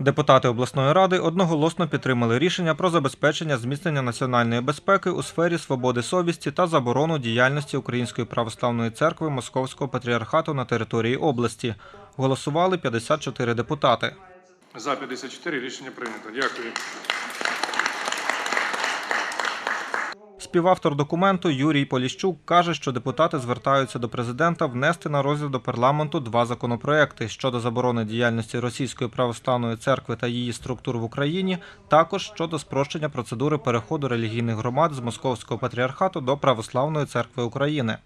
Депутати обласної ради одноголосно підтримали рішення про забезпечення зміцнення національної безпеки у сфері свободи совісті та заборону діяльності Української православної церкви Московського патріархату на території області. Голосували 54 депутати. За 54 рішення прийнято. Дякую. Співавтор документу Юрій Поліщук каже, що депутати звертаються до президента внести на розгляд до парламенту два законопроекти щодо заборони діяльності Російської православної церкви та її структур в Україні, також щодо спрощення процедури переходу релігійних громад з Московського патріархату до Православної церкви України.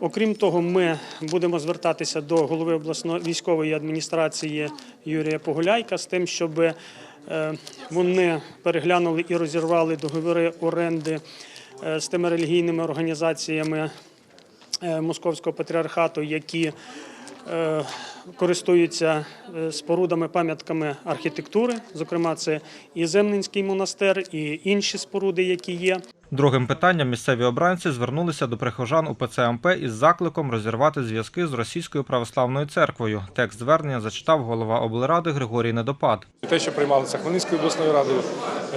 Окрім того, ми будемо звертатися до голови обласної військової адміністрації Юрія Погуляйка з тим, щоб е, вони переглянули і розірвали договори оренди з тими релігійними організаціями е, Московського патріархату, які е, користуються е, спорудами, пам'ятками архітектури. Зокрема, це і Земнинський монастир, і інші споруди, які є. Другим питанням місцеві обранці звернулися до прихожан УПЦ МП із закликом розірвати зв'язки з Російською православною церквою. Текст звернення зачитав голова облради Григорій Недопад. Те, що приймалося Хмельницькою обласною радою,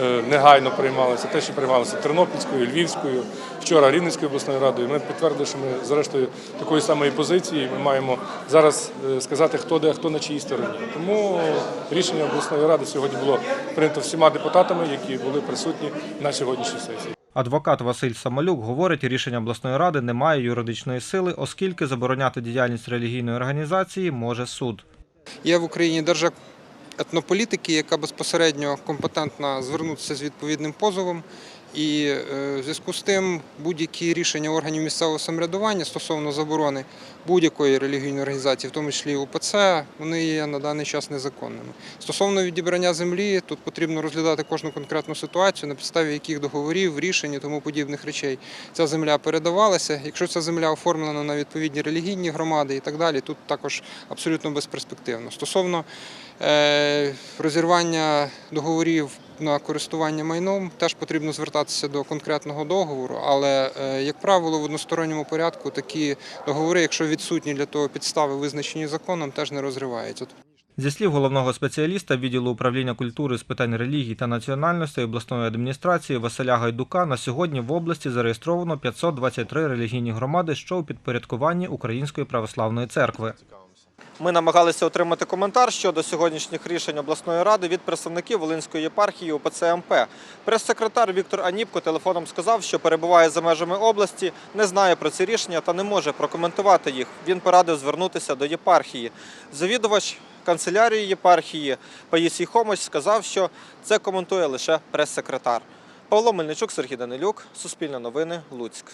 е, негайно приймалося, те, що приймалося Тернопільською, Львівською, вчора Рівненською обласною радою. Ми підтвердили, що ми зрештою такої самої позиції. Ми маємо зараз е, сказати, хто де, хто на чиїй стороні. Тому рішення обласної ради сьогодні було прийнято всіма депутатами, які були присутні на сьогоднішній сесії. Адвокат Василь Самолюк говорить, рішення обласної ради не має юридичної сили, оскільки забороняти діяльність релігійної організації може суд. Є в Україні держа етнополітики, яка безпосередньо компетентна звернутися з відповідним позовом. І е, в зв'язку з тим будь-які рішення органів місцевого самоврядування стосовно заборони будь-якої релігійної організації, в тому числі УПЦ, вони є на даний час незаконними. Стосовно відібрання землі, тут потрібно розглядати кожну конкретну ситуацію, на підставі яких договорів, рішень і тому подібних речей ця земля передавалася. Якщо ця земля оформлена на відповідні релігійні громади і так далі, тут також абсолютно безперспективно. Стосовно розірвання договорів на користування майном, теж потрібно звертатися до конкретного договору, але, е, як правило, в односторонньому порядку такі договори, якщо відсутні для того підстави, визначені законом, теж не розриваються. Зі слів головного спеціаліста відділу управління культури з питань релігій та національностей обласної адміністрації Василя Гайдука, на сьогодні в області зареєстровано 523 релігійні громади, що у підпорядкуванні Української православної церкви. Ми намагалися отримати коментар щодо сьогоднішніх рішень обласної ради від представників Волинської єпархії УПЦ МП. Прес-секретар Віктор Аніпко телефоном сказав, що перебуває за межами області, не знає про ці рішення та не може прокоментувати їх. Він порадив звернутися до єпархії. Завідувач канцелярії єпархії Паїсій Хомось сказав, що це коментує лише прес-секретар. Павло Мельничук, Сергій Данилюк, Суспільне новини, Луцьк.